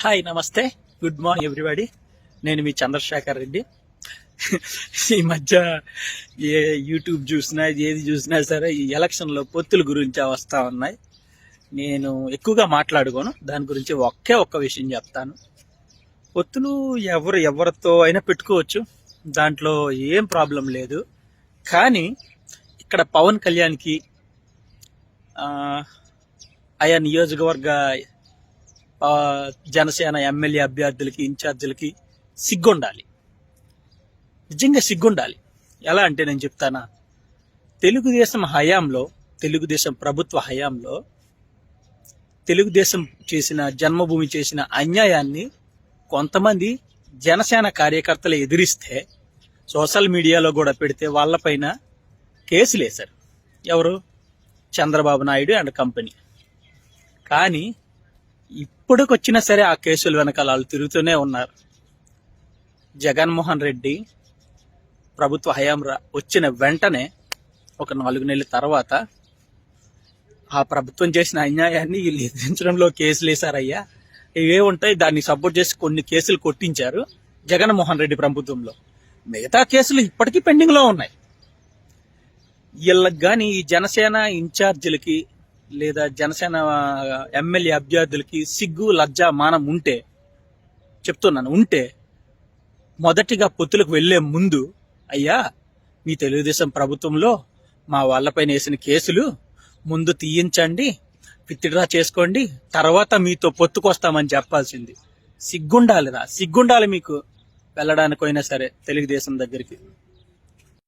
Hi నమస్తే. Good morning everybody నేను మీ చంద్రశేఖర్ రెడ్డి. ఈ మధ్య ఏ యూట్యూబ్ చూసినా ఏది చూసినా సరే ఈ ఎలక్షన్లో పొత్తుల గురించి వస్తూ ఉన్నాయి. నేను ఎక్కువగా మాట్లాడుకోను. దాని గురించి ఒకే ఒక్క విషయం చెప్తాను. పొత్తులు ఎవరు ఎవరితో అయినా పెట్టుకోవచ్చు. దాంట్లో ఏం ప్రాబ్లం లేదు. కానీ ఇక్కడ పవన్ కళ్యాణ్కి ఆయా నియోజకవర్గ జనసేన ఎమ్మెల్యే అభ్యర్థులకి ఇన్ఛార్జీలకి సిగ్గుండాలి. నిజంగా సిగ్గుండాలి. ఎలా అంటే నేను చెప్తానా? తెలుగుదేశం హయాంలో తెలుగుదేశం ప్రభుత్వ హయాంలో తెలుగుదేశం చేసిన జన్మభూమి చేసిన అన్యాయాన్ని కొంతమంది జనసేన కార్యకర్తలు ఎదిరిస్తే సోషల్ మీడియాలో కూడా పెడితే వాళ్ళపైన కేసులు వేశారు ఎవరు? Chandrababu Naidu and company. కానీ ఇప్పటికొచ్చినా సరే ఆ కేసుల వెనకాల వాళ్ళు తిరుగుతూనే ఉన్నారు. జగన్మోహన్ రెడ్డి ప్రభుత్వ హయాం వచ్చిన వెంటనే ఒక నాలుగు నెలల తర్వాత ఆ ప్రభుత్వం చేసిన అన్యాయాన్ని వీళ్ళు ఎదిరించడంలో కేసులు వేశారయ్యా. ఇవే ఉంటాయి. దాన్ని సపోర్ట్ చేసి కొన్ని కేసులు కొట్టించారు జగన్మోహన్ రెడ్డి ప్రభుత్వంలో. మిగతా కేసులు ఇప్పటికీ పెండింగ్లో ఉన్నాయి. వీళ్ళకి కానీ ఈ జనసేన ఇన్ఛార్జీలకి లేదా జనసేన ఎమ్మెల్యే అభ్యర్థులకి సిగ్గు లజ్జ మానం ఉంటే చెప్తున్నాను ఉంటే మొదటిగా పొత్తులకు వెళ్ళే ముందు అయ్యా మీ తెలుగుదేశం ప్రభుత్వంలో మా వాళ్ళపైన వేసిన కేసులు ముందు తీయించండి విత్డ్రా చేసుకోండి తర్వాత మీతో పొత్తుకొస్తామని చెప్పాల్సింది. సిగ్గుండాలిరా సిగ్గుండాలి మీకు వెళ్ళడానికైనా సరే తెలుగుదేశం దగ్గరికి.